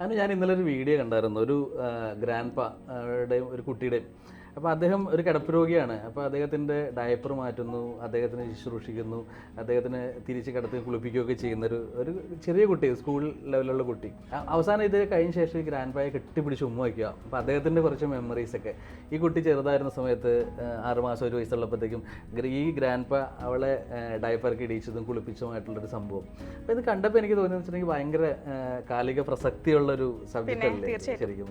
അതിന് ഞാൻ ഇന്നലെ ഒരു വീഡിയോ കണ്ടായിരുന്നു. ഒരു ഗ്രാൻഡ് പായുടെയും ഒരു കുട്ടിയുടെയും. അപ്പോൾ അദ്ദേഹം ഒരു കിടപ്പ് രോഗിയാണ്. അപ്പോൾ അദ്ദേഹത്തിന്റെ ഡയപ്പർ മാറ്റുന്നു അദ്ദേഹത്തിന് ശുശ്രൂഷിക്കുന്നു അദ്ദേഹത്തിന് തിരിച്ച് കിടത്തി കുളിപ്പിക്കുകയൊക്കെ ചെയ്യുന്ന ഒരു ഒരു ചെറിയ കുട്ടി സ്കൂൾ ലെവലിലുള്ള കുട്ടി. അവസാനം ഇത് കഴിഞ്ഞ ശേഷം ഈ ഗ്രാൻഡ് പായെ കെട്ടിപ്പിടിച്ച് ഉമ്മ വയ്ക്കുക. അപ്പോൾ അദ്ദേഹത്തിന്റെ കുറച്ച് മെമ്മറീസ് ഒക്കെ. ഈ കുട്ടി ചെറുതായിരുന്ന സമയത്ത് ആറുമാസം ആറ് മാസം ഒരു വയസ്സുള്ളപ്പോഴത്തേക്കും ഈ ഗ്രാൻഡ് പാ അവളെ ഡയപ്പർക്ക് ഇടിച്ചതും കുളിപ്പിച്ചതുമായിട്ടുള്ളൊരു സംഭവം. അപ്പോൾ ഇത് കണ്ടപ്പോൾ എനിക്ക് തോന്നിയെന്ന് വെച്ചിട്ടുണ്ടെങ്കിൽ ഭയങ്കര കാലിക പ്രസക്തിയുള്ളൊരു സബ്ജക്റ്റല്ലേ ശരിക്കും.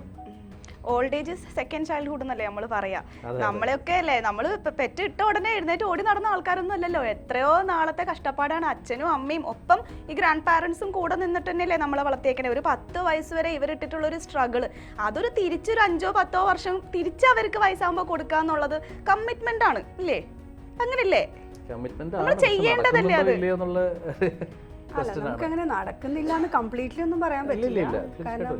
ഓൾഡ് ഏജ് സെക്കൻഡ് ചൈൽഡ്ഹുഡ് എന്നല്ലേ നമ്മൾ പറയാ. നമ്മളെയൊക്കെ അല്ലേ നമ്മൾ പെറ്റ് ഇട്ട ഉടനെ എഴുന്നേറ്റ് ഓടി നടന്ന ആൾക്കാരൊന്നും അല്ലല്ലോ. എത്രയോ നാളത്തെ കഷ്ടപ്പാടാണ് അച്ഛനും അമ്മയും. ഒപ്പം ഈ ഗ്രാൻഡ് പാരൻസും കൂടെ നിന്നിട്ട് തന്നെയല്ലേ നമ്മളെ വളർത്തിയേക്കണേ. ഒരു പത്ത് വയസ്സ് വരെ ഇവരിട്ടിട്ടുള്ള ഒരു സ്ട്രഗിൾ അതൊരു തിരിച്ചൊരു അഞ്ചോ പത്തോ വർഷം തിരിച്ച് അവർക്ക് വയസ്സാകുമ്പോൾ കൊടുക്കുക എന്നുള്ളത് കമ്മിറ്റ്മെന്റ് ആണ്. ഇല്ലേ? അങ്ങനല്ലേ പക്ഷെ ചെയ്യേണ്ടതല്ലേ അത്? നമുക്ക് അങ്ങനെ നടക്കുന്നില്ല എന്ന് കംപ്ലീറ്റ്ലി ഒന്നും പറയാൻ പറ്റില്ല. കാരണം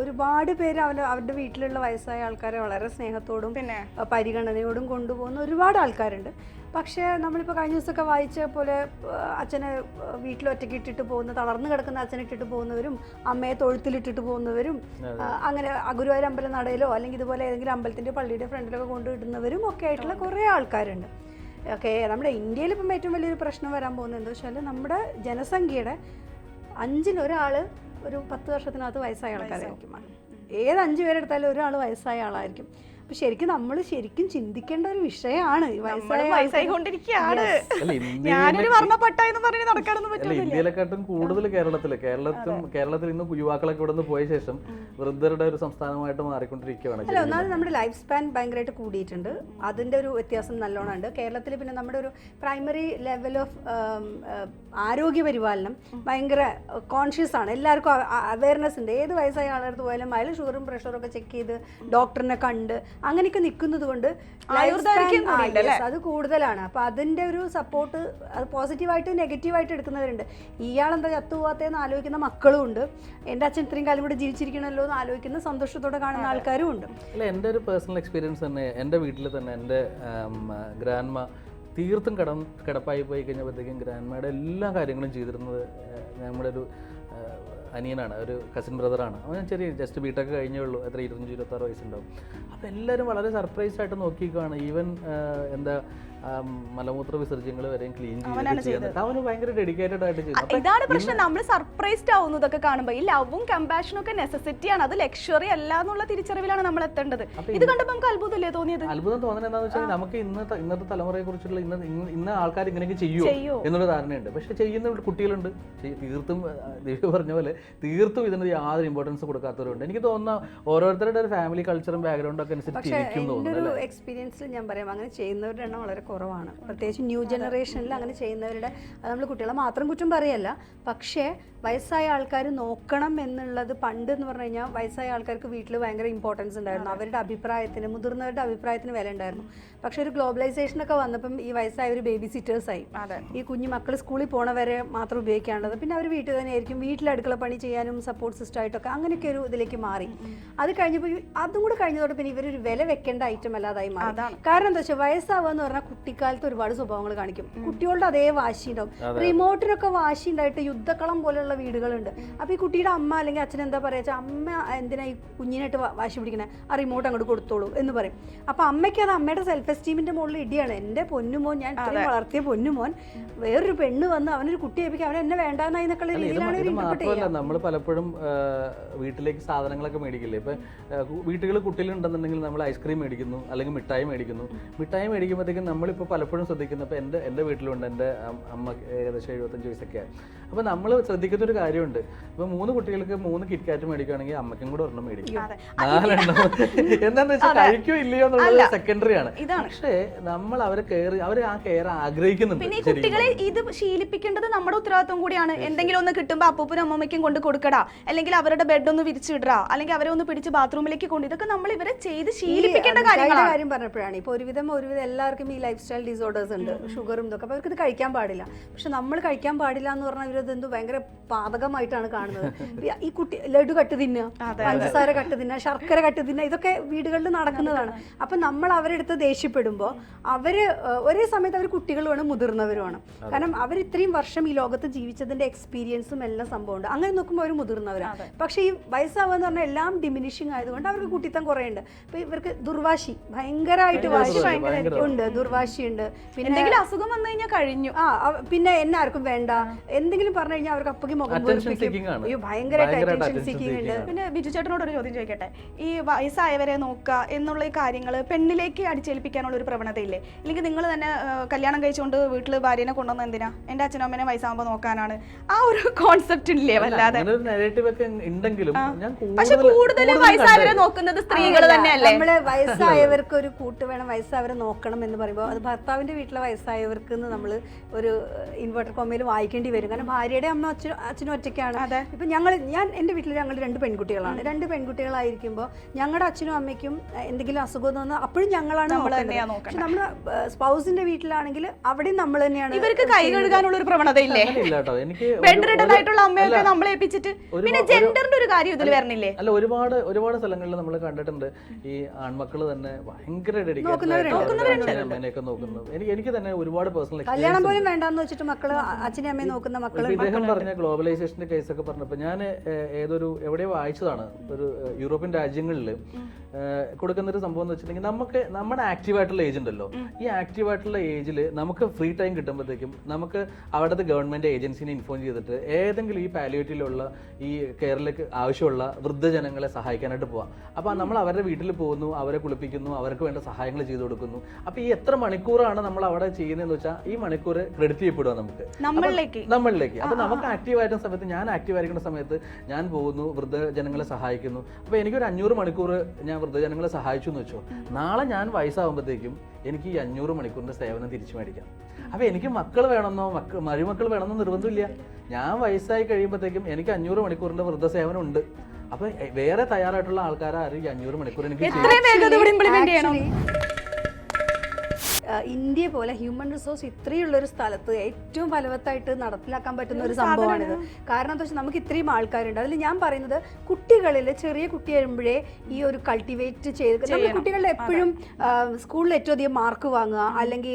ഒരുപാട് പേര് അവന്റെ അവരുടെ വീട്ടിലുള്ള വയസ്സായ ആൾക്കാരെ വളരെ സ്നേഹത്തോടും പിന്നെ? പരിഗണനയോടും കൊണ്ടുപോകുന്ന ഒരുപാട് ആൾക്കാരുണ്ട്. പക്ഷേ നമ്മളിപ്പോൾ കഴിഞ്ഞ ദിവസമൊക്കെ വായിച്ച പോലെ അച്ഛനെ വീട്ടിൽ ഒറ്റയ്ക്ക് ഇട്ടിട്ട് പോകുന്ന തളർന്നു കിടക്കുന്ന അച്ഛനെ ഇട്ടിട്ട് പോകുന്നവരും അമ്മയെ തൊഴുത്തിലിട്ടിട്ട് പോകുന്നവരും അങ്ങനെ ഗുരുവായൂർ അമ്പലം നടയിലോ അല്ലെങ്കിൽ ഇതുപോലെ ഏതെങ്കിലും അമ്പലത്തിന്റെ പള്ളിയുടെ ഫ്രണ്ടിലൊക്കെ കൊണ്ടുവിടുന്നവരും ഒക്കെ ആയിട്ടുള്ള കുറേ ആൾക്കാരുണ്ട്. ഓക്കെ നമ്മുടെ ഇന്ത്യയിൽ ഇപ്പം ഏറ്റവും വലിയൊരു പ്രശ്നം വരാൻ പോകുന്നത് എന്താ വെച്ചാൽ നമ്മുടെ ജനസംഖ്യയുടെ അഞ്ചിൽ ഒരാൾ ഒരു പത്ത് വർഷത്തിനകത്ത് വയസ്സായ ആൾക്കാരായിരിക്കും. ഏത് അഞ്ച് പേരെടുത്താലും ഒരാൾ വയസ്സായ ആളായിരിക്കും. അപ്പൊ ശരിക്കും നമ്മൾ ശരിക്കും ചിന്തിക്കേണ്ട ഒരു വിഷയമാണ്. വയസ്സായിക്കൊണ്ടിരിക്കുകയാണ് ഞാനൊരു പറഞ്ഞ് നടക്കാനൊന്നും പറ്റില്ല ഇന്ത്യയിലെക്കാട്ടും കൂടുതൽ കേരളത്തിൽ കേരളത്തിൽ കേരളത്തിൽ ഇന്ന് യുവാക്കളൊക്കെ ഇവിടെ നിന്ന് പോയ ശേഷം വൃദ്ധരുടെ ഒരു സംസ്ഥാനമായിട്ട് മാറിക്കൊണ്ടിരിക്കുകയാണ് അല്ല ഒന്നാമത് നമ്മുടെ ലൈഫ് സ്പാൻ ഭയങ്കരമായിട്ട് കൂടിയിട്ടുണ്ട്. അതിന്റെ ഒരു വ്യത്യാസം നല്ലോണം ഉണ്ട് കേരളത്തിൽ പിന്നെ നമ്മുടെ ഒരു പ്രൈമറി ലെവൽ ഓഫ് ആരോഗ്യ പരിപാലനം ഭയങ്കര കോൺഷ്യസ് ആണ്. എല്ലാവർക്കും അവയർനെസ് ഉണ്ട്. ഏത് വയസ്സായ ആളെടുത്ത് പോയാലും അയാൾ ഷുഗറും പ്രഷറും ഒക്കെ ചെക്ക് ചെയ്ത് ഡോക്ടറിനെ കണ്ട് അങ്ങനെയൊക്കെ നിൽക്കുന്നത് കൊണ്ട് അത് കൂടുതലാണ്. അപ്പോൾ അതിന്റെ ഒരു സപ്പോർട്ട് അത് പോസിറ്റീവായിട്ട് നെഗറ്റീവായിട്ട് എടുക്കുന്നവരുണ്ട്. ഇയാളെന്താ ചത്തുപോകാത്തതെന്ന് ആലോചിക്കുന്ന മക്കളും ഉണ്ട്. എന്റെ അച്ഛൻ ഇത്രയും കാലം കൂടെ ജീവിച്ചിരിക്കണല്ലോ എന്ന് ആലോചിക്കുന്ന സന്തോഷത്തോടെ കാണുന്ന ആൾക്കാരും ഉണ്ട്. അല്ല എന്റെ ഒരു പേഴ്സണൽ എക്സ്പീരിയൻസ് തന്നെ എന്റെ വീട്ടിൽ തന്നെ എന്റെ ഗ്രാൻഡ്മ തീർത്തും കടം കിടപ്പായി പോയി കഴിഞ്ഞപ്പോഴത്തേക്കും ഗ്രാൻഡ്മയുടെ എല്ലാ കാര്യങ്ങളും ചെയ്തിരുന്നത് ഞങ്ങളുടെ നമ്മുടെ ഒരു അനിയനാണ് ഒരു കസിൻ ബ്രദറാണ് അവൻ ചെറിയ ജസ്റ്റ് ബിടെക് കഴിഞ്ഞേ ഉള്ളൂ എത്ര ഇരുപത്തഞ്ച് ഇരുപത്താറ് വയസ്സുണ്ടാവും. അപ്പോൾ എല്ലാവരും വളരെ സർപ്രൈസ് ആയിട്ട് ഈവൻ എന്താ മലമൂത്ര വിസർജ്യങ്ങൾ വരെയും ക്ലീൻ ചെയ്ത് ചെയ്യുന്നത്. അവന് ഭയങ്കര ഡെഡിക്കേറ്റഡ് ആയിട്ട് ചെയ്തു ഇതാണ് പ്രശ്നം. നമ്മൾ സർപ്രൈസ്ഡ് ആവുന്നു ഇതൊക്കെ കാണുമ്പോൾ ഈ ലവും കമ്പാഷനും ഒക്കെ നെസസിറ്റി ആണ്. അത് ലക്ഷറി അല്ല എന്നുള്ള തിരിച്ചറിവിലാണ് നമ്മൾ എത്തേണ്ടത്. ഇത് കണ്ടപ്പോൾ നമുക്ക് അത്ഭുതമല്ലേ തോന്നിയത്? അത്ഭുതം തോന്നുന്നത് എന്താണെന്ന് വെച്ചാൽ നമുക്ക് ഇന്നത്തെ ഇന്നത്തെ തലമുറയെ കുറിച്ചുള്ള ഇന്ന ഇന്ന- ആൾക്കാർ ഇങ്ങനെയൊക്കെ ചെയ്യുമോ ചെയ്യോ? എന്നുള്ള ധാരണയുണ്ട്. പക്ഷെ ചെയ്യുന്ന കുട്ടികളുണ്ട്. തീർത്തും ദേവി പറഞ്ഞ പോലെ തീർത്തും ഇതിന് യാതൊരു ഇമ്പോർട്ടൻസ് കൊടുക്കാത്തവരുണ്ട്. എനിക്ക് തോന്നുന്ന ഓരോരുത്തരുടെ ഒരു ഫാമിലി കൾച്ചറും ബാക്ക്ഗ്രൗണ്ടും ഒക്കെ അനുസരിച്ച് എക്സ്പീരിയൻസിൽ ഞാൻ പറയാം. അങ്ങനെ ചെയ്യുന്നവരുടെ എണ്ണം വളരെ കുറവാണ്. പ്രത്യേകിച്ച് ന്യൂ ജനറേഷനിൽ അങ്ങനെ ചെയ്യുന്നവരുടെ അത് നമ്മൾ കുട്ടികളെ മാത്രം കുറ്റം പറയല്ല. പക്ഷേ വയസ്സായ ആൾക്കാർ നോക്കണം എന്നുള്ളത് പണ്ട് എന്ന് പറഞ്ഞു കഴിഞ്ഞാൽ വയസ്സായ ആൾക്കാർക്ക് വീട്ടിൽ ഭയങ്കര ഇമ്പോർട്ടൻസ് ഉണ്ടായിരുന്നു. അവരുടെ അഭിപ്രായത്തിന് മുതിർന്നവരുടെ അഭിപ്രായത്തിന് വില ഉണ്ടായിരുന്നു. പക്ഷേ ഒരു ഗ്ലോബലൈസേഷൻ ഒക്കെ വന്നപ്പം ഈ വയസ്സായ ഒരു ബേബി സിറ്റേഴ്സായി ഈ കുഞ്ഞു മക്കൾ സ്കൂളിൽ പോണവരെ മാത്രം ഉപയോഗിക്കാനുള്ളത്. പിന്നെ അവർ വീട്ടിൽ തന്നെ ആയിരിക്കും. വീട്ടിൽ അടുക്കള പണി ചെയ്യാനും സപ്പോർട്ട് സിസ്റ്റം ആയിട്ടൊക്കെ അങ്ങനെയൊക്കെ ഒരു ഇതിലേക്ക് മാറി. അത് കഴിഞ്ഞപ്പോൾ അതും കൂടെ കഴിഞ്ഞതോടെ പിന്നെ ഇവരൊരു വില വെക്കേണ്ട ഐറ്റം അല്ലാതായി മാറി. അതാണ്. കാരണം എന്താ വെച്ചാൽ വയസ്സാവുക എന്ന് പറഞ്ഞാൽ കുട്ടിക്കാലത്ത് ഒരുപാട് സ്വഭാവങ്ങൾ കാണിക്കും. കുട്ടികളുടെ അതേ വാശി ഉണ്ടാവും. റിമോട്ടിനൊക്കെ വാശി ഉണ്ടായിട്ട് യുദ്ധക്കളം പോലെയുള്ള വീടുകളുണ്ട്. അപ്പോൾ ഈ കുട്ടിയുടെ അമ്മ അല്ലെങ്കിൽ അച്ഛൻ എന്താ പറയുക വെച്ചാൽ അമ്മ എന്തിനാ ഈ കുഞ്ഞിനായിട്ട് വാശി പിടിക്കണേ? ആ റിമോട്ട് അങ്ങോട്ട് കൊടുത്തോളൂ എന്ന് പറയും. അപ്പോൾ അമ്മയ്ക്ക് അത് അമ്മയുടെ സെൽഫ് എസ്റ്റീമിന്റെ മുകളിൽ ഇടിയാണ്. എന്റെ പൊന്നുമോൻ ഞാൻ ഇത്രയും വളർത്തിയ പൊന്നുമോൻ വേറൊരു പെണ്ണ് വന്ന് അവനൊരു കുട്ടി ഏൽപ്പിക്കുക അവൻ എന്നെ വേണ്ടാന്നായി രീതിയിലാണ് മാത്രമല്ല നമ്മൾ പലപ്പോഴും വീട്ടിലേക്ക് സാധനങ്ങളൊക്കെ മേടിക്കില്ലേ? ഇപ്പൊ വീട്ടുകൾ കുട്ടികളുണ്ടെന്നുണ്ടെങ്കിൽ നമ്മൾ ഐസ്ക്രീം മേടിക്കുന്നു അല്ലെങ്കിൽ മിഠായി മേടിക്കുന്നു. മിഠായി മേടിക്കുമ്പോഴത്തേക്കും നമ്മളിപ്പോൾ പലപ്പോഴും ശ്രദ്ധിക്കുന്നു ഇപ്പൊ എന്റെ എന്റെ വീട്ടിലുണ്ട് എന്റെ അമ്മ ഏകദേശം എഴുപത്തഞ്ച് വയസ്സൊക്കെ ആയി അപ്പോൾ നമ്മൾ ശ്രദ്ധിക്കുന്ന ഒരു കാര്യമുണ്ട്. ഇപ്പോൾ മൂന്ന് കുട്ടികൾക്ക് മൂന്ന് കിറ്റ്കാറ്റ് മേടിക്കുകയാണെങ്കിൽ അമ്മയ്ക്കും കൂടെ ഒരെണ്ണം മേടിക്കും. അതെ. നാലെണ്ണം. എന്താന്ന് വെച്ചാൽ കഴിക്കോ ഇല്ലയോ എന്നുള്ളത് സെക്കൻഡറി ആണ്. ഇതാണ്. പക്ഷേ നമ്മൾ അവരെ കെയർ അവർ ആ കെയർ ആഗ്രഹിക്കുന്നുണ്ട് പിന്നെ കുട്ടികളെ ഇത് ശീലിപ്പിക്കേണ്ടത് നമ്മുടെ ഉത്തരവാദിത്വം കൂടിയാണ്. എന്തെങ്കിലും ഒന്ന് കിട്ടുമ്പോൾ അപ്പൂപ്പനും അമ്മമ്മയ്ക്കും കൊണ്ട് കൊടുക്കടാ. അല്ലെങ്കിൽ അവരുടെ ബെഡ് ഒന്ന് വിരിച്ചിടാ അല്ലെങ്കിൽ അവരെ ഒന്ന് പിടിച്ച് ബാത്റൂമിലേക്ക് കൊണ്ട് ഇതൊക്കെ നമ്മൾ ഇവരെ ചെയ്ത് ശീലിപ്പിക്കേണ്ട കാര്യങ്ങളാണ്. കാര്യം പറഞ്ഞപ്പോഴാണ്. ഇപ്പോൾ ഒരുവിധം ഒരുവിധം എല്ലാവർക്കും ഈ ലൈഫ് സ്റ്റൈൽ ഡിസോർഡേഴ്സ് ഉണ്ട് ഷുഗറും ഇതൊക്കെ. അപ്പോൾ അവർക്ക് ഇത് കഴിക്കാൻ പാടില്ല. പക്ഷെ നമ്മൾ കഴിക്കാൻ പാടില്ല എന്ന് പറഞ്ഞാൽ ഇവർ അവരതെന്തോ ഭയങ്കര പാതകമായിട്ടാണ് കാണുന്നത്. ഈ- കുട്ടി ലഡു കട്ട് തിന്നുക പഞ്ചസാര കട്ട് തിന്നുക ശർക്കര കട്ട് തിന്നുക ഇതൊക്കെ വീടുകളിൽ നടക്കുന്നതാണ്. അപ്പൊ നമ്മൾ അവരെടുത്ത് ദേഷ്യപ്പെടുമ്പോൾ അവർ ഒരേ സമയത്ത് അവർ കുട്ടികളുമാണ് മുതിർന്നവരുമാണ് കാരണം അവർ ഇത്രയും വർഷം ഈ ലോകത്ത് ജീവിച്ചതിന്റെ എക്സ്പീരിയൻസും എല്ലാം സംഭവമുണ്ട്. അങ്ങനെ നോക്കുമ്പോൾ അവർ മുതിർന്നവരാണ് പക്ഷേ ഈ വയസ്സാവുക എന്ന് പറഞ്ഞാൽ എല്ലാം ഡിമിനിഷിങ് ആയതുകൊണ്ട് അവർക്ക് കുട്ടിത്തം കുറേ ഉണ്ട് അപ്പൊ ഇവർക്ക് ദുർവാശി ഭയങ്കരമായിട്ട് ഭയങ്കര വാശി ദുർവാശി, ഉണ്ട്. ദുർവാശിയുണ്ട് പിന്നെ എന്തെങ്കിലും അസുഖം വന്നു കഴിഞ്ഞാൽ കഴിഞ്ഞു. ആ പിന്നെ എന്നാർക്കും വേണ്ട. എന്തെങ്കിലും പറഞ്ഞു കഴിഞ്ഞാൽ അവർക്ക് അപ്പക്ക് മുഖം. അയ്യോ ഭയങ്കരമായിട്ട് അറ്റൻഷൻ സീക്കിംഗ് ഉണ്ട്. പിന്നെ ബിജു ചേട്ടനോട് ഒരു ചോദ്യം ചോദിക്കട്ടെ? ഈ വയസ്സായവരെ നോക്കുക എന്നുള്ള ഈ കാര്യങ്ങൾ പെണ്ണിലേക്ക് അടിച്ചേൽപ്പിക്കാനുള്ള ഒരു പ്രവണതയില്ലേ? അല്ലെങ്കിൽ നിങ്ങൾ തന്നെ കല്യാണം കഴിച്ചുകൊണ്ട് വീട്ടിൽ ഭാര്യനെ കൊണ്ടുവന്ന എന്തിനാ? എന്റെ അച്ഛനും അമ്മനെ വയസ്സാകുമ്പോൾ നോക്കാനാണ്. ആ ഒരു കോൺസെപ്റ്റ് ഇല്ലേ വല്ലാതെ? അങ്ങനെ ഒരു നെഗറ്റീവ് ഒക്കെ ഉണ്ടെങ്കിലും ഞാൻ പക്ഷെ കൂടുതലും വയസ്സായവരെ നോക്കുന്നത് സ്ത്രീകൾ തന്നെയല്ലേ? നമ്മൾ വയസ്സായവർക്ക് ഒരു കൂട്ട് വേണം വയസ്സായവരെ നോക്കണം എന്ന് പറയുമ്പോൾ അത് ഭർത്താവിന്റെ വീട്ടിലെ വയസ്സായവർക്ക് നമ്മൾ ഒരു ഇൻവെർട്ടർ കോമയിൽ വായിക്കേണ്ടി വരും. കാരണം ഭാര്യയുടെ അമ്മ അച്ഛനും അച്ഛനും ഒറ്റയ്ക്കാണ്. അതെ. ഇപ്പൊ ഞങ്ങൾ ഞാൻ എന്റെ വീട്ടിൽ ഞങ്ങൾ രണ്ട് പെൺകുട്ടികളാണ്. രണ്ട് പെൺകുട്ടികളായിരിക്കുമ്പോൾ ഞങ്ങളുടെ അച്ഛനും അമ്മയ്ക്കും എന്തെങ്കിലും അസുഖം തോന്നുന്ന അപ്പോഴും ഞങ്ങളാണ് പക്ഷെ നമ്മുടെ സ്പൗസിന്റെ വീട്ടിലാണെങ്കിൽ അവിടെ നമ്മൾ തന്നെയാണ് ഇവർക്ക് കൈ കഴുകാനുള്ള ഒരു പ്രവണത ഇല്ലേ ആയിട്ടുള്ള അമ്മയൊക്കെ അല്ല, നമ്മളെ ഏൽപ്പിച്ചിട്ട് പിന്നെ ജെൻഡറിന്റെ ഒരു കാര്യം ഇതിൽ വരണില്ലേ? അല്ല ഒരുപാട് ഒരുപാട് സ്ഥലങ്ങളിൽ നമ്മൾ കണ്ടിട്ടുണ്ട്. ഈ ആൺമക്കൾ തന്നെ ഭയങ്കര ഡെഡിക്കേറ്റഡ് അമ്മേനെയൊക്കെ നോക്കുന്നു എനിക്ക് എനിക്ക് തന്നെ ഒരുപാട് പേഴ്സണൽ കല്യാണം പോലും വേണ്ടെന്ന് വെച്ചിട്ട് മക്കൾ അച്ഛനെ അമ്മയെ നോക്കുന്ന മക്കൾ ഇദ്ദേഹം പറഞ്ഞ ഗ്ലോബലൈസേഷന്റെ കേസൊക്കെ പറഞ്ഞപ്പോൾ ഞാൻ ഏതൊരു എവിടെയോ വായിച്ചതാണ്. ഒരു യൂറോപ്യൻ രാജ്യങ്ങളിൽ കൊടുക്കുന്ന ഒരു സംഭവം എന്ന് വെച്ചിട്ടുണ്ടെങ്കിൽ നമുക്ക് നമ്മുടെ ആക്റ്റീവ് ആയിട്ടുള്ള ഏജ് ഉണ്ടല്ലോ. ഈ ആക്റ്റീവ് ആയിട്ടുള്ള ഏജിൽ നമുക്ക് ഫ്രീ ടൈം കിട്ടുമ്പോഴത്തേക്കും നമുക്ക് അവിടുത്തെ ഗവൺമെന്റ് ഏജൻസിനെ ഇൻഫോം ചെയ്തിട്ട് ഏതെങ്കിലും ഈ പാലിയേറ്റീവിലുള്ള ഈ കേരളക്ക് ആവശ്യമുള്ള വൃദ്ധജനങ്ങളെ സഹായിക്കാനായിട്ട് പോവാം. അപ്പോൾ നമ്മൾ അവരുടെ വീട്ടിൽ പോകുന്നു അവരെ കുളിപ്പിക്കുന്നു അവർക്ക് വേണ്ട സഹായങ്ങൾ ചെയ്തു കൊടുക്കുന്നു. അപ്പോൾ ഈ എത്ര മണിക്കൂറാണ് നമ്മൾ അവിടെ ചെയ്യുന്നതെന്ന് വെച്ചാൽ ഈ മണിക്കൂർ ക്രെഡിറ്റ് ചെയ്യപ്പെടുക നമുക്ക്. നമ്മളിലേക്ക്. നമ്മളിലേക്ക്. അപ്പൊ നമുക്ക് ആക്റ്റീവ് ആയിരുന്ന സമയത്ത് ഞാൻ ആക്റ്റീവായിരിക്കുന്ന സമയത്ത് ഞാൻ പോകുന്നു വൃദ്ധജനങ്ങളെ സഹായിക്കുന്നു. അപ്പൊ എനിക്കൊരു അഞ്ഞൂറ് മണിക്കൂർ ഞാൻ വൃദ്ധജനങ്ങളെ സഹായിച്ചു എന്ന് വെച്ചോ. നാളെ ഞാൻ വയസ്സാകുമ്പോഴത്തേക്കും എനിക്ക് ഈ അഞ്ഞൂറ് മണിക്കൂറിന്റെ സേവനം തിരിച്ചു മേടിക്കാം. അപ്പൊ എനിക്ക് മക്കൾ വേണമെന്നോ മക്ക മരുമക്കൾ വേണമെന്നോ നിർബന്ധമില്ല. ഞാൻ വയസ്സായി കഴിയുമ്പോഴത്തേക്കും എനിക്ക് അഞ്ഞൂറ് മണിക്കൂറിന്റെ വൃദ്ധസേവനം ഉണ്ട്. അപ്പൊ വേറെ തയ്യാറായിട്ടുള്ള ആൾക്കാരും ഈ അഞ്ഞൂറ് മണിക്കൂർ എനിക്ക് ഇന്ത്യ പോലെ ഹ്യൂമൻ റിസോഴ്സ് ഇത്രയുള്ള ഒരു സ്ഥലത്ത് ഏറ്റവും ഫലവത്തായിട്ട് നടപ്പിലാക്കാൻ പറ്റുന്ന ഒരു സംഭവമാണിത്. കാരണം എന്താ വെച്ചാൽ നമുക്ക് ഇത്രയും ആൾക്കാരുണ്ട്. അതിൽ ഞാൻ പറയുന്നത് കുട്ടികളിൽ ചെറിയ കുട്ടി വരുമ്പോഴേ ഈ ഒരു കൾട്ടിവേറ്റ് ചെയ്ത് നമ്മുടെ കുട്ടികളുടെ എപ്പോഴും സ്കൂളിൽ ഏറ്റവും അധികം മാർക്ക് വാങ്ങുക അല്ലെങ്കിൽ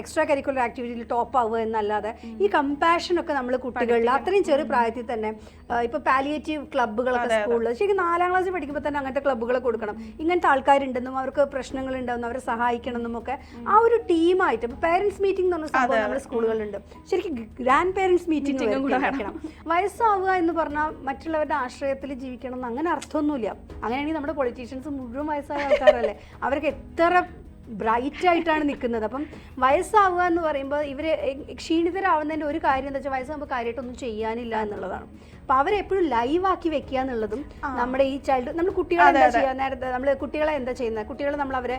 എക്സ്ട്രാ കരിക്കുലർ ആക്ടിവിറ്റിയിൽ ടോപ്പ് ആവുക എന്നല്ലാതെ ഈ കമ്പാഷൻ ഒക്കെ നമ്മൾ കുട്ടികളിൽ അത്രയും ചെറിയ പ്രായത്തിൽ തന്നെ ഇപ്പൊ പാലിയേറ്റീവ് ക്ലബ്ബുകളൊക്കെ സ്കൂളിൽ ശരിക്കും നാലാം ക്ലാസ്സിൽ പഠിക്കുമ്പോൾ തന്നെ അങ്ങനത്തെ ക്ലബ്ബുകൾ കൊടുക്കണം. ഇങ്ങനത്തെ ആൾക്കാരുണ്ടെന്നും അവർക്ക് പ്രശ്നങ്ങൾ ഉണ്ടെന്നും അവരെ സഹായിക്കണം എന്നും ഒക്കെ ആ ഒരു ടീമായിട്ട് ഇപ്പൊ പേരൻസ് മീറ്റിംഗ് എന്ന് പറഞ്ഞ സംഭവം നമ്മുടെ സ്കൂളുകളിലുണ്ട്. ശരിക്കും ഗ്രാൻഡ് പേരൻസ് മീറ്റിംഗ് വെക്കണം വയസ്സാവുക എന്ന് പറഞ്ഞാൽ മറ്റുള്ളവരുടെ ആശ്രയത്തിൽ ജീവിക്കണം എന്ന് അങ്ങനെ അർത്ഥമൊന്നുമില്ല. അങ്ങനെയാണെങ്കിൽ നമ്മുടെ പൊളിറ്റീഷ്യൻസ് മുഴുവൻ വയസ്സായ ആൾക്കാരല്ലേ? അവർക്ക് എത്ര ബ്രൈറ്റ് ആയിട്ടാണ് നിൽക്കുന്നത്. അപ്പം വയസ്സാവുക എന്ന് പറയുമ്പോൾ ഇവർ ക്ഷീണിതരാവുന്നതിന്റെ ഒരു കാര്യം എന്താ വെച്ചാൽ വയസ്സാകുമ്പോൾ കാര്യമായിട്ടൊന്നും ചെയ്യാനില്ല എന്നുള്ളതാണ്. അപ്പം അവരെപ്പോഴും ലൈവാക്കി വെക്കുക എന്നുള്ളതും നമ്മുടെ ഈ ചൈൽഡ് നമ്മൾ കുട്ടികളെ എന്താ ചെയ്യുക? നേരത്തെ നമ്മൾ കുട്ടികളെ എന്താ ചെയ്യുന്നത്? കുട്ടികളെ നമ്മൾ അവരെ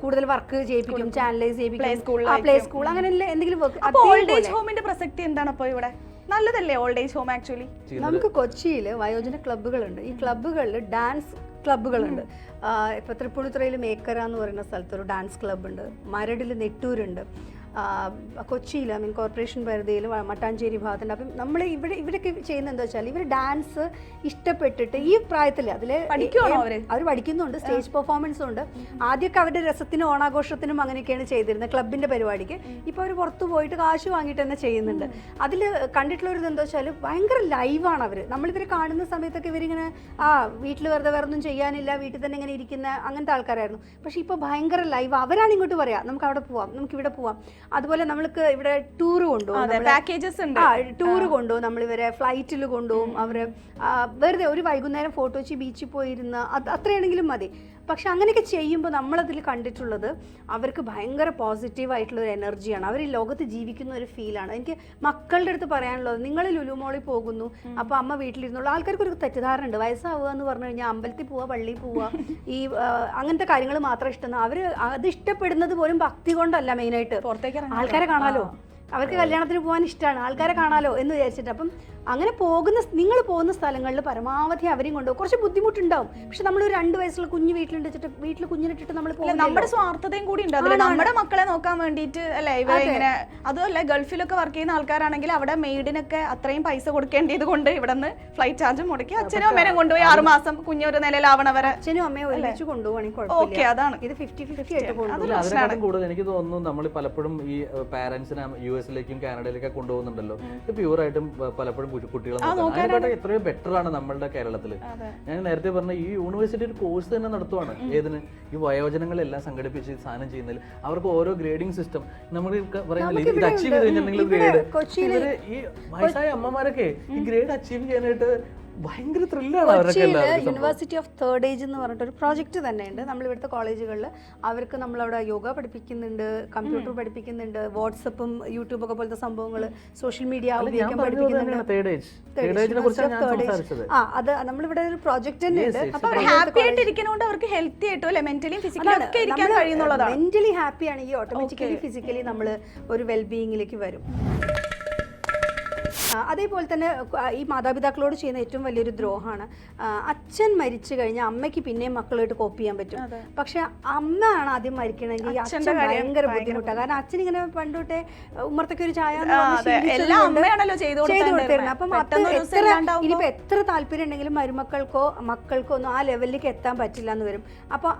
കൂടുതൽ വർക്ക് ചെയ്യിപ്പിക്കും ചാനലൈസ് ചെയ്യിപ്പിക്കും. ആ പ്ലേ സ്കൂൾ അങ്ങനെ എന്തെങ്കിലും വർക്ക് ഓൾഡ് ഏജ് ഹോമിന്റെ പ്രസക്തി എന്താണ് അപ്പൊ ഇവിടെ? നല്ലതല്ലേ ഓൾഡ് ഏജ് ഹോം ആക്ച്വലി നമുക്ക് കൊച്ചിയിൽ വയോജന ക്ലബ്ബുകളുണ്ട്. ഈ ക്ലബ്ബുകളിൽ ഡാൻസ് ക്ലബ്ബുകളുണ്ട്. ഇപ്പോൾ തൃപ്പൂണിത്തുറയിൽ മേക്കര എന്ന് പറയുന്ന സ്ഥലത്തൊരു ഡാൻസ് ക്ലബ്ബുണ്ട് മരടിൽ നെട്ടൂരുണ്ട്. കൊച്ചിയിൽ ഐ മീൻ കോർപ്പറേഷൻ പരിധിയിൽ മട്ടാഞ്ചേരി ഭാഗത്തുണ്ട്. അപ്പം നമ്മൾ ഇവിടെ ഇവരൊക്കെ ചെയ്യുന്നത് എന്താ വെച്ചാൽ ഇവർ ഡാൻസ് ഇഷ്ടപ്പെട്ടിട്ട് ഈ പ്രായത്തിൽ അതിൽ? അവർ പഠിക്കുന്നുണ്ട് സ്റ്റേജ് പെർഫോമൻസും ഉണ്ട്. ആദ്യമൊക്കെ അവരുടെ രസത്തിനും ഓണാഘോഷത്തിനും അങ്ങനെയൊക്കെയാണ് ചെയ്തിരുന്നത് ക്ലബിന്റെ പരിപാടിക്ക്. ഇപ്പോൾ അവർ പുറത്തു പോയിട്ട് കാശ് വാങ്ങിയിട്ട് തന്നെ ചെയ്യുന്നുണ്ട്. അതിൽ കണ്ടിട്ടുള്ളൊരു എന്താ വെച്ചാൽ ഭയങ്കര ലൈവാണ് അവർ നമ്മളിവരെ കാണുന്ന സമയത്തൊക്കെ ഇവരിങ്ങനെ ആ വീട്ടിൽ വെറുതെ വേറെ ഒന്നും ചെയ്യാനില്ല വീട്ടിൽ തന്നെ ഇങ്ങനെ ഇരിക്കുന്ന അങ്ങനത്തെ ആൾക്കാരായിരുന്നു. പക്ഷേ ഇപ്പോൾ ഭയങ്കര ലൈവ്. അവരാണ് ഇങ്ങോട്ട് പറയാം നമുക്ക് അവിടെ പോവാം നമുക്ക് ഇവിടെ പോവാം. അതുപോലെ നമ്മൾക്ക് ഇവിടെ ടൂർ കൊണ്ടുപോകും. പാക്കേജസ് ഉണ്ട്. ടൂർ കൊണ്ടുപോകും. നമ്മൾ ഇവരെ ഫ്ലൈറ്റിൽ കൊണ്ടുപോകും അവരെ ആ, വെറുതെ ഒരു വൈകുന്നേരം ഫോട്ടോ വെച്ച് ബീച്ചിൽ പോയിരുന്ന് അത് അത്രയാണെങ്കിലും മതി. പക്ഷെ അങ്ങനെയൊക്കെ ചെയ്യുമ്പോൾ നമ്മളതിൽ കണ്ടിട്ടുള്ളത് അവർക്ക് ഭയങ്കര പോസിറ്റീവ് ആയിട്ടുള്ള ഒരു എനർജിയാണ് അവർ ഈ ലോകത്ത് ജീവിക്കുന്ന ഒരു ഫീലാണ് എനിക്ക് മക്കളുടെ അടുത്ത് പറയാനുള്ളത് നിങ്ങൾ ലുലുമോളിൽ പോകുന്നു. അപ്പോൾ അമ്മ വീട്ടിലിരുന്നുള്ള ആൾക്കാർക്ക് ഒരു തെറ്റിദ്ധാരണ ഉണ്ട് വയസ്സാവുക എന്ന് പറഞ്ഞു കഴിഞ്ഞാൽ അമ്പലത്തിൽ പോവുക പള്ളിയിൽ പോവുക ഈ അങ്ങനത്തെ കാര്യങ്ങൾ മാത്രം ഇഷ്ടം. അവർ അത് ഇഷ്ടപ്പെടുന്നത് പോലും ഭക്തി കൊണ്ടല്ല മെയിനായിട്ട്. പുറത്തേക്ക് ആൾക്കാരെ കാണാലോ? അവർക്ക് കല്യാണത്തിന് പോകാൻ ഇഷ്ടമാണ് ആൾക്കാരെ കാണാലോ എന്ന് വിചാരിച്ചിട്ട്. അപ്പം അങ്ങനെ പോകുന്ന നിങ്ങൾ പോകുന്ന സ്ഥലങ്ങളിൽ പരമാവധി അവരെയും കൊണ്ടുപോകും. കുറച്ച് ബുദ്ധിമുട്ടുണ്ടാവും. പക്ഷെ നമ്മൾ ഒരു രണ്ട് വയസ്സുള്ള കുഞ്ഞ് വീട്ടിലുണ്ട് വീട്ടിൽ കുഞ്ഞിനിട്ടിട്ട് നമ്മൾ നമ്മുടെ സ്വാർത്ഥതയും കൂടി ഉണ്ടാവും നമ്മുടെ മക്കളെ നോക്കാൻ വേണ്ടിയിട്ട് അല്ലെ ഇവരെ ഇങ്ങനെ അതുമല്ല ഗൾഫിലൊക്കെ വർക്ക് ചെയ്യുന്ന ആൾക്കാരാണെങ്കിൽ അവിടെ മെയ്ഡിനൊക്കെ അത്രയും പൈസ കൊടുക്കേണ്ടത് കൊണ്ട് ഇവിടെ നിന്ന് ഫ്ലൈറ്റ് ചാർജ് മുടക്കി അച്ഛനും അമ്മേനും കൊണ്ടുപോയി ആറ് മാസം കുഞ്ഞൊരു നിലയിലാവണ വരെ അച്ഛനും അമ്മയും ഒരുമിച്ച് കൊണ്ടുപോകണമെങ്കിൽ ഓക്കെ അതാണ്. ഇത് ഫിഫ്റ്റി ഫിഫ്റ്റി ആയിട്ട് കൂടുതൽ എനിക്ക് തോന്നുന്നു നമ്മൾ പലപ്പോഴും ഈ പാരന്റ്സിനെ യു എസിലേക്കും കാനഡയിലേക്കും കൊണ്ടുപോകുന്നുണ്ടല്ലോ. ഇത് പ്യൂറായിട്ടും പലപ്പോഴും കുട്ടികളെ എത്രയോ ബെറ്റർ ആണ് നമ്മളുടെ കേരളത്തിൽ ഞാൻ നേരത്തെ പറഞ്ഞ ഈ യൂണിവേഴ്സിറ്റി ഒരു കോഴ്സ് തന്നെ നടത്തുവാണ്. ഏതിന്? ഈ വയോജനങ്ങളെല്ലാം സംഘടിപ്പിച്ച് സാധനം ചെയ്യുന്നതിൽ അവർക്ക് ഓരോ ഗ്രേഡിംഗ് സിസ്റ്റം നമ്മൾ പറയുന്നില്ല ഇത് അച്ചീവ് ചെയ്ത് കഴിഞ്ഞിട്ടുണ്ടെങ്കിൽ ഗ്രേഡ് ഇവർ ഈ വയസ്സായ അമ്മമാരൊക്കെ ഈ ഗ്രേഡ് അച്ചീവ് ചെയ്യാനായിട്ട് ഭയങ്കര ത്രില്ലാണ്. യൂണിവേഴ്സിറ്റി ഓഫ് തേർഡ് ഏജ് എന്ന് പറഞ്ഞിട്ട് ഒരു പ്രോജക്റ്റ് തന്നെയുണ്ട്. നമ്മൾ ഇവിടുത്തെ കോളേജുകളിൽ അവർക്ക് നമ്മളവിടെ യോഗ പഠിപ്പിക്കുന്നുണ്ട് കമ്പ്യൂട്ടർ പഠിപ്പിക്കുന്നുണ്ട് വാട്സപ്പും യൂട്യൂബൊക്കെ പോലത്തെ സംഭവങ്ങൾ സോഷ്യൽ മീഡിയ ഉപയോഗിക്കാൻ പഠിപ്പിക്കുന്നുണ്ട്. ആ അത് നമ്മളിവിടെ ഒരു പ്രോജക്റ്റ് തന്നെ ഉണ്ട്. അപ്പൊ ഹാപ്പി ആയിട്ട് ഇരിക്കുന്നതുകൊണ്ട് അവർക്ക് ഹെൽത്തി ആയിട്ടോ അല്ലെ മെന്റലി ഫിസിക്കലി ഒക്കെ ഇരിക്കാൻ കഴിയുന്നുള്ളതാണ് മെന്റലി ഹാപ്പി ആണെങ്കിൽ ഓട്ടോമാറ്റിക്കലി ഫിസിക്കലി നമ്മൾ ഒരു വെൽബീയിങ്ങിലേക്ക് വരും. അതേപോലെ തന്നെ ഈ മാതാപിതാക്കളോട് ചെയ്യുന്ന ഏറ്റവും വലിയൊരു ദ്രോഹമാണ്. അച്ഛൻ മരിച്ചു കഴിഞ്ഞാൽ അമ്മയ്ക്ക് പിന്നെയും മക്കളായിട്ട് കോപ്പി ചെയ്യാൻ പറ്റും. പക്ഷെ അമ്മ ആണ് ആദ്യം മരിക്കണമെങ്കിൽ അച്ഛൻ അച്ഛന്റെ ഭയങ്കര ബുദ്ധിമുട്ടാണ് കാരണം അച്ഛൻ ഇങ്ങനെ പണ്ടോട്ടെ ഉമ്മർത്തൊക്കെ ഒരു ചായ ചെയ്തു കൊടുത്തിരുന്നത്. അപ്പം എത്ര ഇല്ലാണ്ടാവുമ്പോ- ഇനിയിപ്പോ എത്ര താല്പര്യം ഉണ്ടെങ്കിലും മരുമക്കൾക്കോ മക്കൾക്കോ ഒന്നും ആ ലെവലിലേക്ക് എത്താൻ പറ്റില്ല എന്ന് വരും. അപ്പോൾ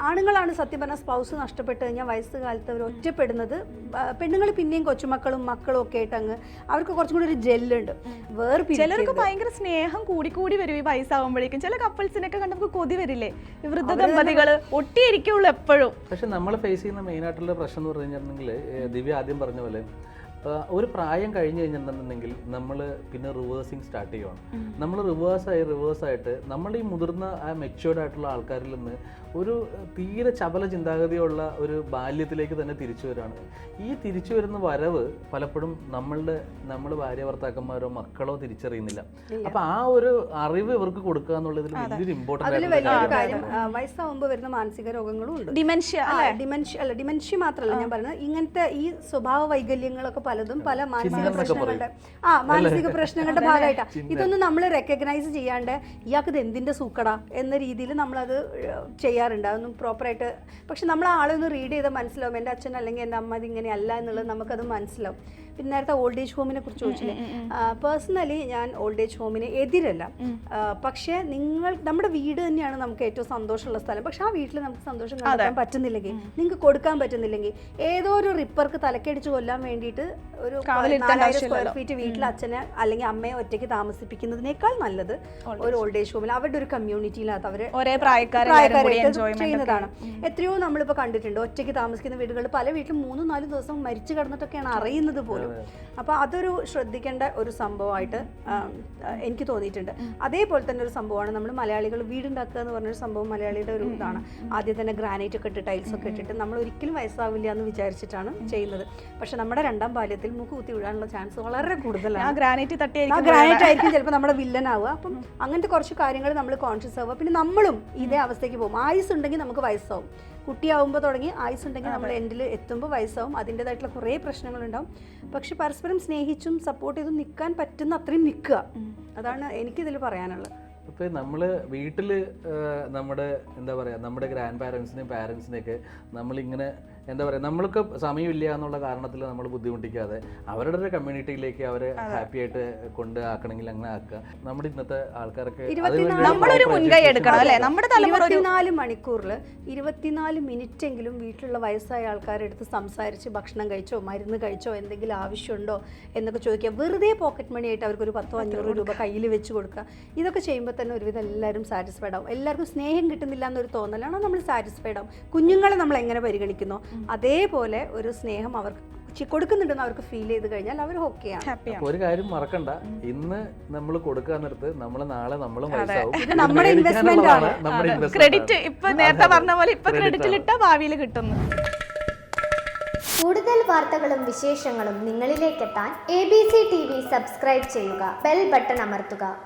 ആണുങ്ങളാണ് സത്യം പറഞ്ഞാൽ സ്പൗസ് നഷ്ടപ്പെട്ട് കഴിഞ്ഞാൽ വയസ്സുകാലത്ത് അവർ ഒറ്റപ്പെടുന്നത്. പെണ്ണുങ്ങൾ പിന്നെയും കൊച്ചുമക്കളും മക്കളും ഒക്കെ ആയിട്ട് അങ്ങ് അവർക്ക് കുറച്ചും കൂടി ഒരു ജെല്ലുണ്ട് ചിലർക്ക് വേർപിരിക്കരുത്. ഭയങ്കര സ്നേഹം കൂടി കൂടി വരും ഈ പൈസ ആകുമ്പോഴേക്കും ചില കപ്പിൾസിനൊക്കെ കണ്ട് നമുക്ക് കൊതി വരില്ലേ? വൃദ്ധ ദമ്പതികൾ ഒട്ടിയിരിക്കുള്ളൂ എപ്പോഴും. പക്ഷെ നമ്മൾ ഫേസ് ചെയ്യുന്ന മെയിൻ ആയിട്ടുള്ള പ്രശ്നം എന്ന് പറഞ്ഞു കഴിഞ്ഞിട്ടുണ്ടെങ്കിൽ ദിവ്യ ആദ്യം പറഞ്ഞ പോലെ ഒരു പ്രായം കഴിഞ്ഞ് കഴിഞ്ഞിട്ടുണ്ടെന്നുണ്ടെങ്കിൽ നമ്മൾ പിന്നെ റിവേഴ്സിങ് സ്റ്റാർട്ട് ചെയ്യണം നമ്മൾ റിവേഴ്സായി റിവേഴ്സായിട്ട് നമ്മൾ ഈ മുതിർന്ന ആ മെച്ചുവേർഡ് ആയിട്ടുള്ള ആൾക്കാരിൽ നിന്ന് ഒരു തീരെ ചപല ചിന്താഗതിയുള്ള ഒരു ബാല്യത്തിലേക്ക് തന്നെ തിരിച്ചു വരികയാണ് ഈ തിരിച്ചു വരുന്ന വരവ് പലപ്പോഴും നമ്മളുടെ നമ്മൾ ഭാര്യ ഭർത്താക്കന്മാരോ മക്കളോ തിരിച്ചറിയുന്നില്ല. അപ്പൊ ആ ഒരു അറിവ് ഇവർക്ക് കൊടുക്കുക എന്നുള്ളതിൽ വലിയൊരു ഇമ്പോർട്ടന്റ് വയസ്സാവുമ്പോൾ വരുന്ന മാനസിക രോഗങ്ങളും ഉണ്ട്. ഡിമെൻഷ്യ ഡിമെൻഷ്യ അല്ല ഡിമെൻഷ്യ മാത്രമല്ല ഞാൻ പറയുന്നത് ഇങ്ങനത്തെ ഈ സ്വഭാവ വൈകല്യങ്ങളൊക്കെ പലതും പല മാനസിക പ്രശ്നങ്ങളുടെ ആ മാനസിക പ്രശ്നങ്ങളുടെ ഭാഗമായിട്ടാണ് ഇതൊന്നും നമ്മൾ റെക്കഗ്നൈസ് ചെയ്യാണ്ട് ഇയാൾക്ക് ഇത് എന്തിന്റെ സൂക്കട? എന്ന രീതിയിൽ നമ്മളത് ഏഹ്, ചെയ്യാറുണ്ട്. അതൊന്നും പ്രോപ്പറായിട്ട് പക്ഷെ നമ്മൾ ആളൊന്ന് റീഡ് ചെയ്താൽ മനസ്സിലാവും. എന്റെ അച്ഛൻ അല്ലെങ്കിൽ എന്റെ അമ്മ ഇത് ഇങ്ങനെയല്ല എന്നുള്ളത് നമുക്കത് മനസ്സിലാവും. പിന്നെ നേരത്തെ ഓൾഡ് ഏജ് ഹോമിനെ കുറിച്ച് ചോദിച്ചില്ലേ? പേഴ്സണലി ഞാൻ ഓൾഡ് ഏജ് ഹോമിന് എതിരല്ല പക്ഷെ നിങ്ങൾ നമ്മുടെ വീട് തന്നെയാണ് നമുക്ക് ഏറ്റവും സന്തോഷമുള്ള സ്ഥലം. പക്ഷെ ആ വീട്ടിൽ നമുക്ക് സന്തോഷം കണ്ടെത്താൻ പറ്റുന്നില്ലെങ്കിൽ നിങ്ങൾക്ക് കൊടുക്കാൻ പറ്റുന്നില്ലെങ്കിൽ ഏതോ ഒരു റിപ്പർക്ക് തലക്കടിച്ച് കൊല്ലാൻ വേണ്ടിയിട്ട് ഒരു നാലായിരം സ്ക്വയർ ഫീറ്റ് വീട്ടിൽ അച്ഛനെ അല്ലെങ്കിൽ അമ്മയെ ഒറ്റയ്ക്ക് താമസിപ്പിക്കുന്നതിനേക്കാൾ നല്ലത് ഒരു ഓൾഡ് ഏജ് ഹോമിൽ അവരുടെ ഒരു കമ്മ്യൂണിറ്റിയിലകത്ത് അവരെ ഒരേ പ്രായക്കാരായിട്ട് ചെയ്യുന്നതാണ്. എത്രയോ നമ്മളിപ്പോൾ കണ്ടിട്ടുണ്ട്. ഒറ്റയ്ക്ക് താമസിക്കുന്ന വീടുകൾ പല വീട്ടിലും മൂന്നും നാലും ദിവസം മരിച്ചു കിടന്നിട്ടൊക്കെയാണ് അറിയുന്നത് പോലും. അപ്പോൾ അതൊരു ശ്രദ്ധിക്കേണ്ട ഒരു സംഭവമായിട്ട് എനിക്ക് തോന്നിയിട്ടുണ്ട്. അതേപോലെ തന്നെ ഒരു സംഭവമാണ് നമ്മൾ മലയാളികൾ വീടുണ്ടാക്കുക എന്ന് പറഞ്ഞൊരു സംഭവം മലയാളിയുടെ ഒരു ഇതാണ്. ആദ്യം തന്നെ ഗ്രാനൈറ്റ് ഒക്കെ ഇട്ട് ടൈൽസ് ഒക്കെ ഇട്ടിട്ട് നമ്മൾ ഒരിക്കലും വയസ്സാവില്ല എന്ന് വിചാരിച്ചിട്ടാണ് ചെയ്യുന്നത്. പക്ഷെ നമ്മുടെ രണ്ടാം ബാല്യത്തിൽ മുഖ കുത്തി വീഴാനുള്ള ചാൻസ് വളരെ കൂടുതലാണ്. ഗ്രാനൈറ്റ് ആ ഗ്രാനൈറ്റ് ആയിരിക്കും ചിലപ്പോൾ നമ്മുടെ വില്ലൻ ആവുക. അപ്പം അങ്ങനത്തെ കുറച്ച് കാര്യങ്ങൾ നമ്മൾ കോൺഷ്യസ് ആവുക. പിന്നെ നമ്മളും ഇതേ അവസ്ഥയ്ക്ക് പോകും. ആയുസ് ഉണ്ടെങ്കിൽ നമുക്ക് വയസ്സാവും. കുട്ടിയാവുമ്പോൾ തുടങ്ങി ആയുസ് ഉണ്ടെങ്കിൽ നമ്മൾ എൻഡിൽ എത്തുമ്പോൾ വയസ്സാവും. അതിന്റെതായിട്ടുള്ള കുറേ പ്രശ്നങ്ങളുണ്ടാവും. പക്ഷെ പരസ്പരം സ്നേഹിച്ചും സപ്പോർട്ട് ചെയ്തും നിൽക്കാൻ പറ്റുന്ന അത്രയും നിൽക്കുക അതാണ് എനിക്കിതിൽ പറയാനുള്ളത്. ഇപ്പം നമ്മൾ വീട്ടിൽ നമ്മുടെ എന്താ പറയുക നമ്മുടെ ഗ്രാൻഡ് പാരൻസിനെയും പാരൻസിനെയൊക്കെ നമ്മളിങ്ങനെ എന്താ പറയുക നമ്മൾക്ക് സമയമില്ല എന്നുള്ള കാരണത്തിൽ നമ്മൾ ബുദ്ധിമുട്ടിക്കാതെ അവരുടെ ഒരു കമ്മ്യൂണിറ്റിയിലേക്ക് അവരെ ഹാപ്പി ആയിട്ട് കൊണ്ട് ആക്കണമെങ്കിൽ അങ്ങനെ ആക്കുക. നമ്മുടെ ഇന്നത്തെ ഇരുപത്തിനാല് നമ്മളൊരു മുൻകൈ എടുക്കണം അല്ലേ? നമ്മുടെ ഇരുപത്തിനാല് മണിക്കൂറിൽ ഇരുപത്തിനാല് മിനിറ്റ് എങ്കിലും വീട്ടിലുള്ള വയസ്സായ ആൾക്കാരെ ആൾക്കാരെടുത്ത് സംസാരിച്ച് ഭക്ഷണം കഴിച്ചോ മരുന്ന് കഴിച്ചോ എന്തെങ്കിലും ആവശ്യമുണ്ടോ എന്നൊക്കെ ചോദിക്കുക. വെറുതെ പോക്കറ്റ് മണി ആയിട്ട് അവർക്ക് ഒരു പത്തോ അഞ്ഞൂറോ രൂപ കയ്യിൽ വെച്ച് കൊടുക്കുക. ഇതൊക്കെ ചെയ്യുമ്പോൾ തന്നെ ഒരുവിധം എല്ലാവരും സാറ്റിസ്ഫൈഡ് ആവും. എല്ലാവർക്കും സ്നേഹം കിട്ടുന്നില്ല എന്നൊരു തോന്നലാണ് നമ്മൾ സാറ്റിസ്ഫൈഡ് ആവും. കുഞ്ഞുങ്ങളെ നമ്മൾ എങ്ങനെ പരിഗണിക്കുന്നോ? അതേപോലെ ഒരു സ്നേഹം അവർക്ക് കൊടുക്കുന്നുണ്ടെന്ന് അവർക്ക് ഫീൽ ചെയ്ത് കഴിഞ്ഞാൽ അവർ ഓക്കെയാണ് ഹാപ്പിയാണ് ഒരു കാര്യം മറക്കണ്ട. ഇന്ന് നമ്മൾ കൊടുക്കാൻ നേരത്ത് നമ്മൾ നാളെ നമ്മളും നമ്മുടെ ആണ്. ക്രെഡിറ്റ്. ഇപ്പൊ നേരത്തെ പറഞ്ഞ പോലെ ഇപ്പൊ ക്രെഡിറ്റിൽ ഇട്ട ഭാവിയിൽ കിട്ടുന്നു. കൂടുതൽ വാർത്തകളും വിശേഷങ്ങളും നിങ്ങളിലേക്കെത്താൻ A B C T V subscribe ചെയ്യുക. ബെൽ ബട്ടൺ അമർത്തുക.